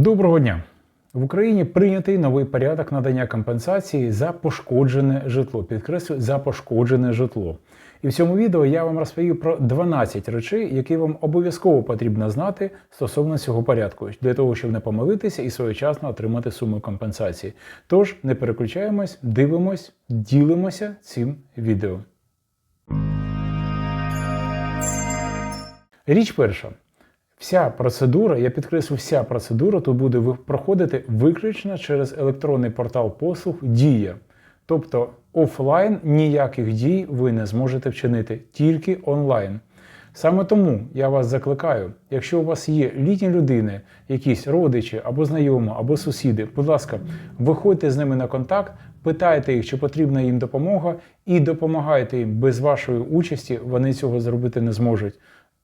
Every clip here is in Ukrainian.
Доброго дня! В Україні прийнятий новий порядок надання компенсації за пошкоджене житло. Підкреслю за пошкоджене житло. І в цьому відео я вам розповів про 12 речей, які вам обов'язково потрібно знати стосовно цього порядку, для того, щоб не помилитися і своєчасно отримати суму компенсації. Тож не переключаємось, дивимось, ділимося цим відео. Річ перша. Вся процедура, я підкреслю, вся процедура тут буде проходити виключно через електронний портал послуг Дія. Тобто офлайн ніяких дій ви не зможете вчинити, тільки онлайн. Саме тому я вас закликаю, якщо у вас є літні людини, якісь родичі або знайомі, або сусіди, будь ласка, виходьте з ними на контакт, питайте їх, чи потрібна їм допомога, і допомагайте їм без вашої участі, вони цього зробити не зможуть.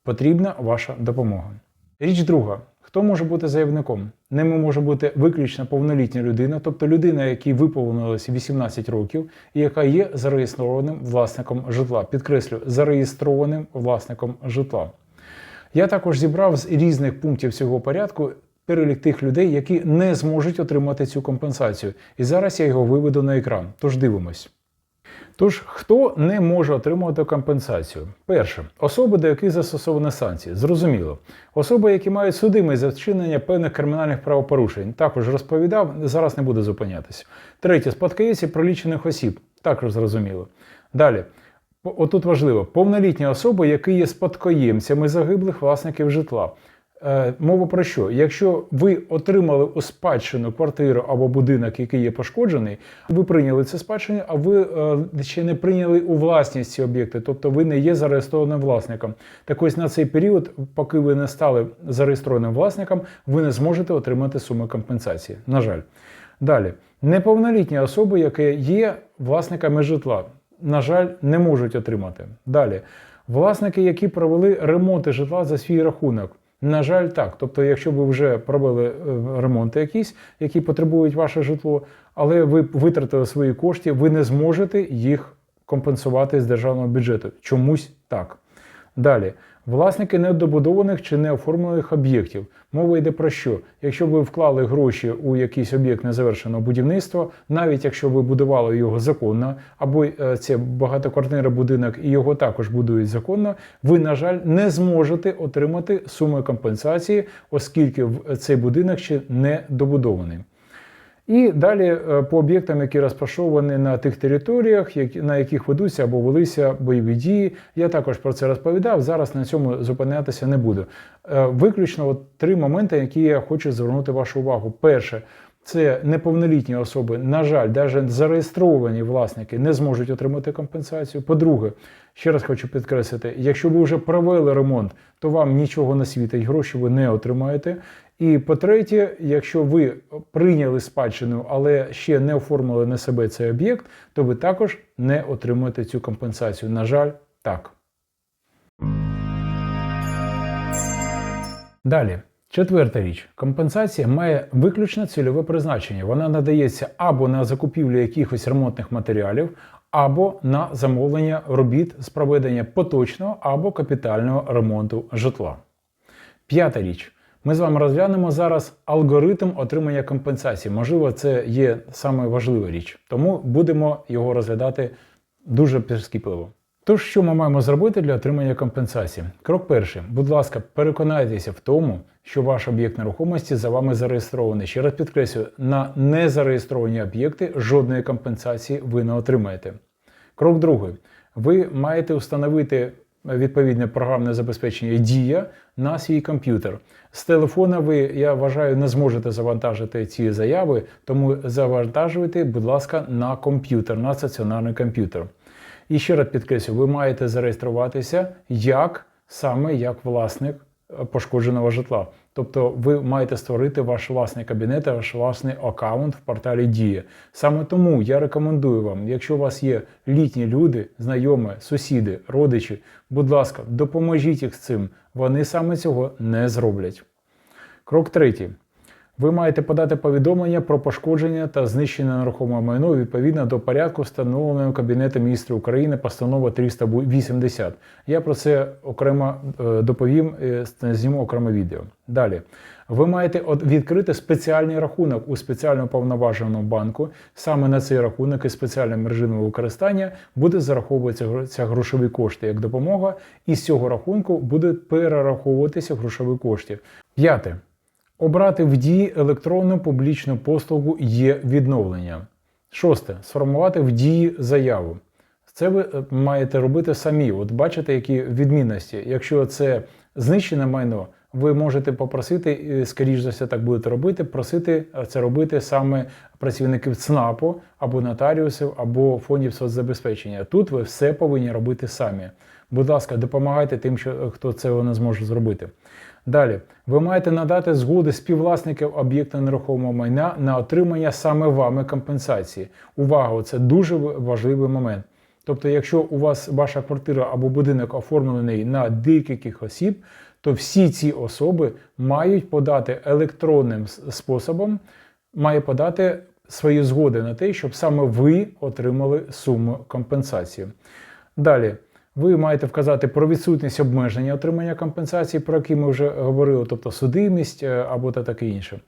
Потрібна ваша допомога. Річ друга. Хто може бути заявником? Ними може бути виключно повнолітня людина, тобто людина, якій виповнилось 18 років, і яка є зареєстрованим власником житла. Підкреслю, зареєстрованим власником житла. Я також зібрав з різних пунктів цього порядку перелік тих людей, які не зможуть отримати цю компенсацію. І зараз я його виведу на екран. Тож дивимось. Тож, хто не може отримувати компенсацію? Перше, особи, до яких застосовані санкції. Зрозуміло. Особи, які мають судимість за вчинення певних кримінальних правопорушень, також розповідав, зараз не буду зупинятися. Третє, спадкоємці пролічених осіб, також зрозуміло. Далі. Отут важливо, повнолітні особи, які є спадкоємцями загиблих власників житла. Е, Мова про що? Якщо ви отримали у спадщину квартиру або будинок, який є пошкоджений, ви прийняли це спадщину, а ви е, ще не прийняли у власність ці об'єкти, тобто ви не є зареєстрованим власником. Так ось на цей період, поки ви не стали зареєстрованим власником, ви не зможете отримати суму компенсації. На жаль. Далі, неповнолітні особи, які є власниками житла, на жаль, не можуть отримати. Далі, власники, які провели ремонти житла за свій рахунок. На жаль, так. Тобто, якщо ви вже провели е, ремонти якісь, які потребують ваше житло, але ви витратили свої кошти, ви не зможете їх компенсувати з державного бюджету. Чомусь так. Далі, власники недобудованих чи неоформлених об'єктів. Мова йде про що? Якщо ви вклали гроші у якийсь об'єкт незавершеного будівництва, навіть якщо ви будували його законно, або е, це багатоквартирний будинок і його також будують законно, ви, на жаль, не зможете отримати суми компенсації, оскільки в- цей будинок ще не добудований. І далі е, по об'єктам, які розташовані на тих територіях, на яких ведуться або велися бойові дії. Я також про це розповідав. Зараз на цьому зупинятися не буду. Е, Виключно от три моменти, які я хочу звернути вашу увагу. Перше. Це неповнолітні особи, на жаль, навіть зареєстровані власники не зможуть отримати компенсацію. По-друге, ще раз хочу підкреслити: якщо ви вже провели ремонт, то вам нічого не світить, гроші ви не отримаєте. І по-третє, якщо ви прийняли спадщину, але ще не оформили на себе цей об'єкт, то ви також не отримуєте цю компенсацію. На жаль, так. Далі. Четверта річ. Компенсація має виключно цільове призначення. Вона надається або на закупівлю якихось ремонтних матеріалів, або на замовлення робіт з проведення поточного або капітального ремонту житла. П'ята річ. Ми з вами розглянемо зараз алгоритм отримання компенсації. Можливо, це є саме важлива річ, тому будемо його розглядати дуже прискіпливо. Тож, що ми маємо зробити для отримання компенсації? Крок перший. Будь ласка, переконайтеся в тому, що ваш об'єкт нерухомості за вами зареєстрований. Ще раз підкреслюю, на незареєстровані об'єкти жодної компенсації ви не отримаєте. Крок другий. Ви маєте встановити відповідне програмне забезпечення Дія на свій комп'ютер. З телефона ви, я вважаю, не зможете завантажити ці заяви, тому завантажуйте, будь ласка, на комп'ютер, на стаціонарний комп'ютер. І ще раз підкреслю, ви маєте зареєструватися як саме як власник е, пошкодженого житла. Тобто ви маєте створити ваш власний кабінет, ваш власний аккаунт в порталі Дія. Саме тому я рекомендую вам, якщо у вас є літні люди, знайомі, сусіди, родичі, будь ласка, допоможіть їх з цим. Вони саме цього не зроблять. Крок третій. Ви маєте подати повідомлення про пошкодження та знищення нерухомого майно відповідно до порядку, встановленого Кабінетом міністрів України постанова 380. Я про це окремо е, доповім, е, зніму окреме відео. Далі. Ви маєте відкрити спеціальний рахунок у спеціально повноваженому банку. Саме на цей рахунок із спеціальним режимом використання буде зараховуватися грошові кошти як допомога, і з цього рахунку буде перераховуватися грошові кошти. П'яте. Обрати в дії електронну публічну послугу є відновлення. Шосте. Сформувати в дії заяву. Це ви е, маєте робити самі. От бачите, які відмінності. Якщо це знищене майно, ви можете попросити, е, скоріш за все, так будете робити, просити е, це робити саме працівників ЦНАПу або нотаріусів, або фондів соцзабезпечення. Тут ви все повинні робити самі. Будь ласка, допомагайте тим, хто це не зможе зробити. Далі, ви маєте надати згоди співвласників об'єкта нерухомого майна на отримання саме вами компенсації. Увага, це дуже важливий момент. Тобто, якщо у вас ваша квартира або будинок оформлений на декількох осіб, то всі ці особи мають подати електронним способом, має подати свої згоди на те, щоб саме ви отримали суму компенсації. Далі, ви маєте вказати про відсутність обмеження отримання компенсації, про які ми вже говорили, тобто судимість е, або та таке інше.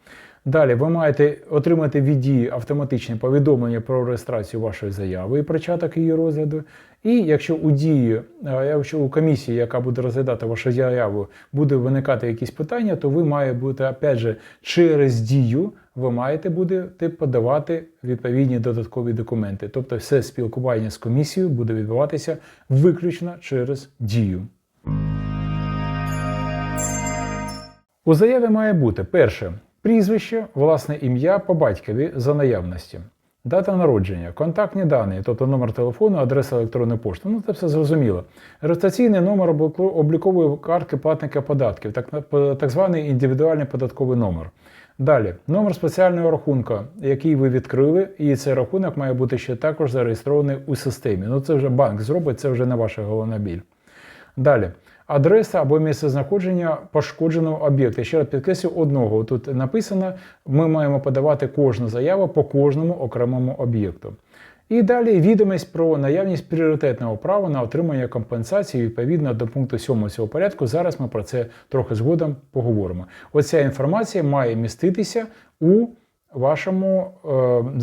Далі ви маєте отримати від дії автоматичне повідомлення про реєстрацію вашої заяви і початок її розгляду. І якщо у дії, е, якщо у комісії, яка буде розглядати вашу заяву, буде виникати якісь питання, то ви маєте бути опять же через дію. Ви маєте будете подавати відповідні додаткові документи. Тобто, все спілкування з комісією буде відбуватися виключно через дію. У заяві має бути перше прізвище, власне ім'я по батькові за наявності, дата народження, контактні дані, тобто номер телефону, адреса електронної пошти. Ну це все зрозуміло. Реєстраційний номер облікової картки платника податків, так, так званий індивідуальний податковий номер. Далі, номер спеціального рахунка, який ви відкрили, і цей рахунок має бути ще також зареєстрований у системі. Ну це вже банк зробить, це вже не ваша головна біль. Далі. Адреса або місце знаходження пошкодженого об'єкта. Ще раз підкреслю одного. Тут написано, ми маємо подавати кожну заяву по кожному окремому об'єкту. І далі відомість про наявність пріоритетного права на отримання компенсації відповідно до пункту 7 цього порядку. Зараз ми про це трохи згодом поговоримо. Оця інформація має міститися у вашому,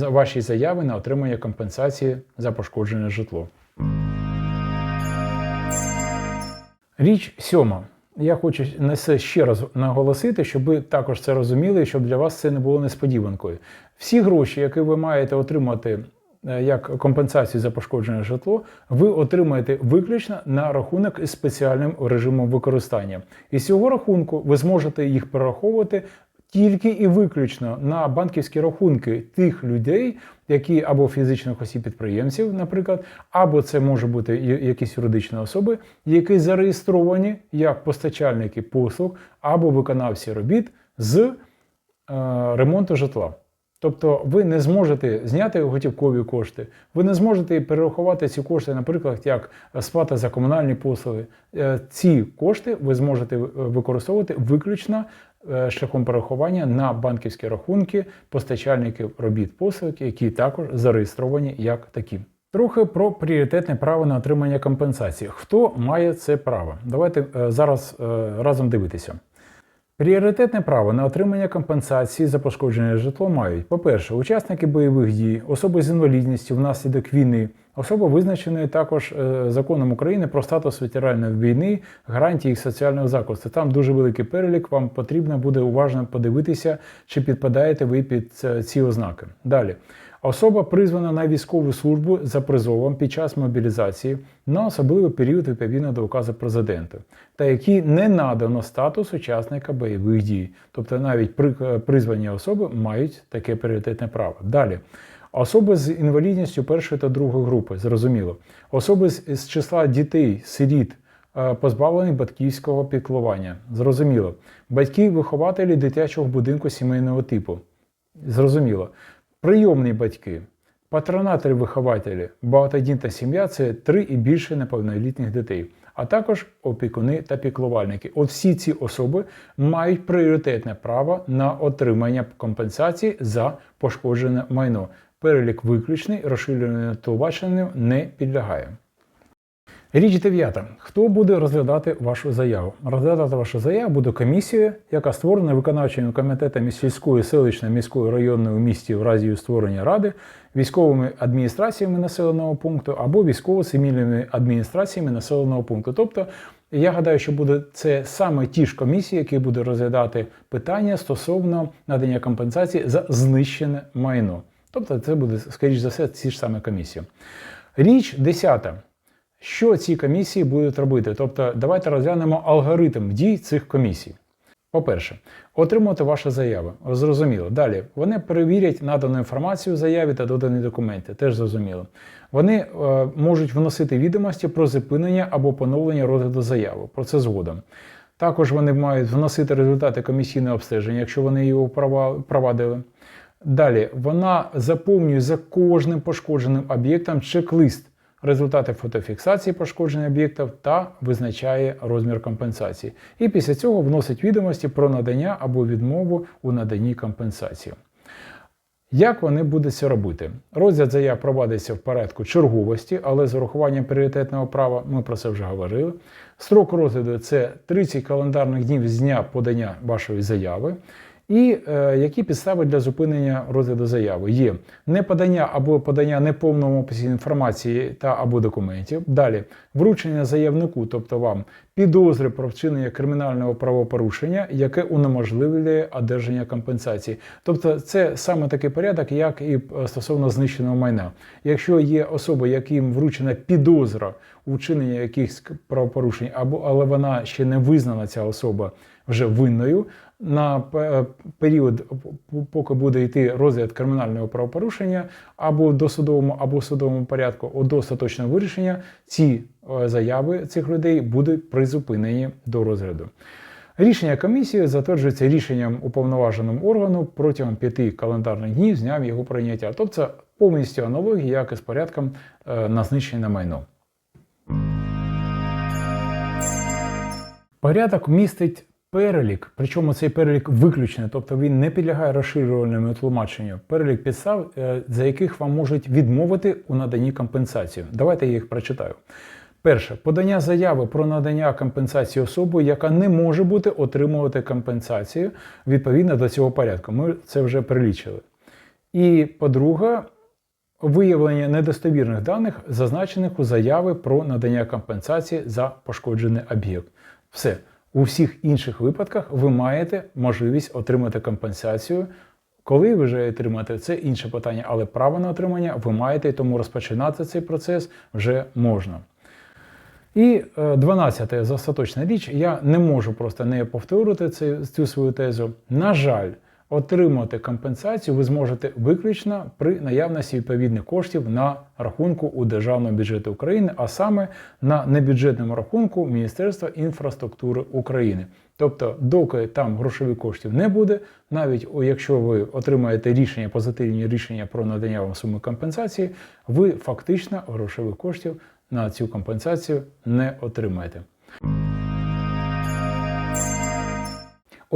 е, вашій заяві на отримання компенсації за пошкоджене житло. Річ сьома. Я хочу на це ще раз наголосити, щоб ви також це розуміли, щоб для вас це не було несподіванкою. Всі гроші, які ви маєте отримати е, як компенсацію за пошкоджене житло, ви отримаєте виключно на рахунок із спеціальним режимом використання. І з цього рахунку ви зможете їх перераховувати тільки і виключно на банківські рахунки тих людей, які або фізичних осіб підприємців, наприклад, або це може бути якісь юридичні особи, які зареєстровані як постачальники послуг або виконавці робіт з е, ремонту житла. Тобто ви не зможете зняти готівкові кошти, ви не зможете перерахувати ці кошти, наприклад, як сплата за комунальні послуги. Е, Ці кошти ви зможете е, використовувати виключно е, шляхом перерахування на банківські рахунки постачальників робіт послуг, які також зареєстровані як такі. Трохи про пріоритетне право на отримання компенсації. Хто має це право? Давайте зараз разом дивитися. Пріоритетне право на отримання компенсації за пошкоджене житло мають, по-перше, учасники бойових дій, особи з інвалідністю внаслідок війни, особи визначеної також е, законом України про статус ветеранів війни, гарантії їх соціального захисту. Там дуже великий перелік. Вам потрібно буде уважно подивитися, чи підпадаєте ви під е, ці ознаки. Далі. Особа призвана на військову службу за призовом під час мобілізації на особливий період відповідно до указу президента, та які не надано статус учасника бойових дій. Тобто навіть при- призвані особи мають таке пріоритетне право. Далі. Особи з інвалідністю першої та другої групи, зрозуміло. Особи з, числа дітей, сиріт, е, позбавлені батьківського піклування. Зрозуміло. Батьки-вихователі дитячого будинку сімейного типу. Зрозуміло. Прийомні батьки, патронатори вихователі, багатодітна сім'я це три і більше неповнолітніх дітей. а також опікуни та піклувальники. От всі ці особи мають пріоритетне право на отримання компенсації за пошкоджене майно. Перелік виключний, розширеному телебаченню не підлягає. Річ дев'ята. Хто буде розглядати вашу заяву? Розглядати вашу заяву буде комісія, яка створена виконавчим комітетом сільської, селищної, міської районної у місті в разі створення ради, військовими адміністраціями населеного пункту або військово-цивільними адміністраціями населеного пункту. Тобто, я гадаю, що буде це саме ті ж комісії, які будуть розглядати питання стосовно надання компенсації за знищене майно. Тобто, це буде, скоріш за все, ці ж саме комісії. Річ десята. Що ці комісії будуть робити? Тобто, давайте розглянемо алгоритм дій цих комісій. По-перше, отримати ваші заяви. Зрозуміло. Далі вони перевірять надану інформацію в заяві та додані документи. Теж зрозуміло. Вони е, можуть вносити відомості про зупинення або поновлення розгляду заяви. Про це згодом. Також вони мають вносити результати комісійного обстеження, якщо вони його провадили. Далі вона заповнює за кожним пошкодженим об'єктом чек-лист результати фотофіксації пошкодження об'єктів та визначає розмір компенсації. І після цього вносить відомості про надання або відмову у наданні компенсації. Як вони будуть це робити? Розгляд заяв проводиться в порядку черговості, але з урахуванням пріоритетного права, ми про це вже говорили. Строк розгляду це 30 календарних днів з дня подання вашої заяви. І е, які підстави для зупинення розгляду заяви є неподання або подання неповного опису інформації та або документів. Далі вручення заявнику, тобто вам підозри про вчинення кримінального правопорушення, яке унеможливлює одержання компенсації. Тобто, це саме такий порядок, як і е, стосовно знищеного майна. Якщо є особа, яким вручена підозра у вчиненні якихось правопорушень, або але вона ще не визнана ця особа вже винною на період, поки буде йти розгляд кримінального правопорушення або в досудовому, або в судовому порядку, до остаточного вирішення, ці е, заяви цих людей будуть призупинені до розгляду. Рішення комісії затверджується рішенням уповноваженим органу протягом п'яти календарних днів з дням його прийняття. Тобто це повністю аналогія, як і з порядком е, на знищене майно. Порядок містить перелік, причому цей перелік виключений, тобто він не підлягає розширювальному тлумаченню. Перелік підстав, е, за яких вам можуть відмовити у наданні компенсації. Давайте я їх прочитаю. Перше, подання заяви про надання компенсації особою, яка не може бути отримувати компенсацію відповідно до цього порядку. Ми це вже перелічили. І по-друге, виявлення недостовірних даних, зазначених у заяві про надання компенсації за пошкоджений об'єкт. Все. У всіх інших випадках ви маєте можливість отримати компенсацію. Коли ви вже отримаєте, це інше питання, але право на отримання ви маєте, тому розпочинати цей процес вже можна. І е, 12 за остаточна річ, я не можу просто не повторити цю свою тезу. На жаль, отримати компенсацію ви зможете виключно при наявності відповідних коштів на рахунку у Державному бюджеті України, а саме на небюджетному рахунку Міністерства інфраструктури України. Тобто, доки там грошових коштів не буде, навіть якщо ви отримаєте рішення, позитивні рішення про надання вам суми компенсації, ви фактично грошових коштів на цю компенсацію не отримаєте.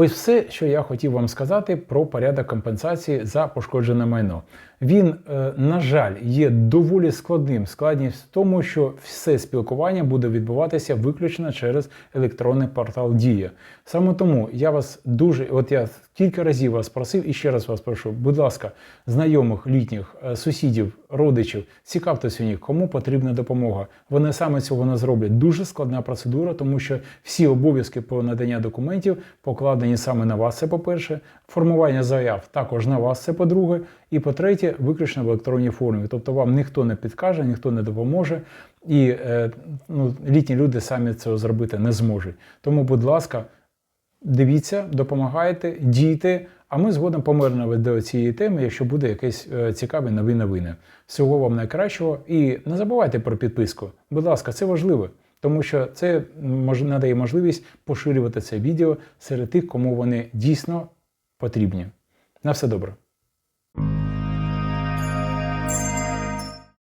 Ось все, що я хотів вам сказати про порядок компенсації за пошкоджене майно. Він, е, на жаль, є доволі складним. Складність в тому, що все спілкування буде відбуватися виключно через електронний портал Дія. Саме тому я вас дуже, от я кілька разів вас просив і ще раз вас прошу, будь ласка, знайомих, літніх, е, сусідів, родичів, цікавтеся у них, кому потрібна допомога. Вони саме цього не зроблять. Дуже складна процедура, тому що всі обов'язки по надання документів покладені саме на вас. Це по-перше, формування заяв також на вас. Це по-друге, і по-третє, виключно в електронній формі. Тобто вам ніхто не підкаже, ніхто не допоможе, і е, ну, літні люди самі цього зробити не зможуть. Тому, будь ласка, дивіться, допомагайте, дійте. А ми згодом помирно до цієї теми, якщо буде якесь е, цікаві нові новини. Всього вам найкращого і не забувайте про підписку. Будь ласка, це важливо, тому що це надає можливість поширювати це відео серед тих, кому вони дійсно потрібні. На все добре.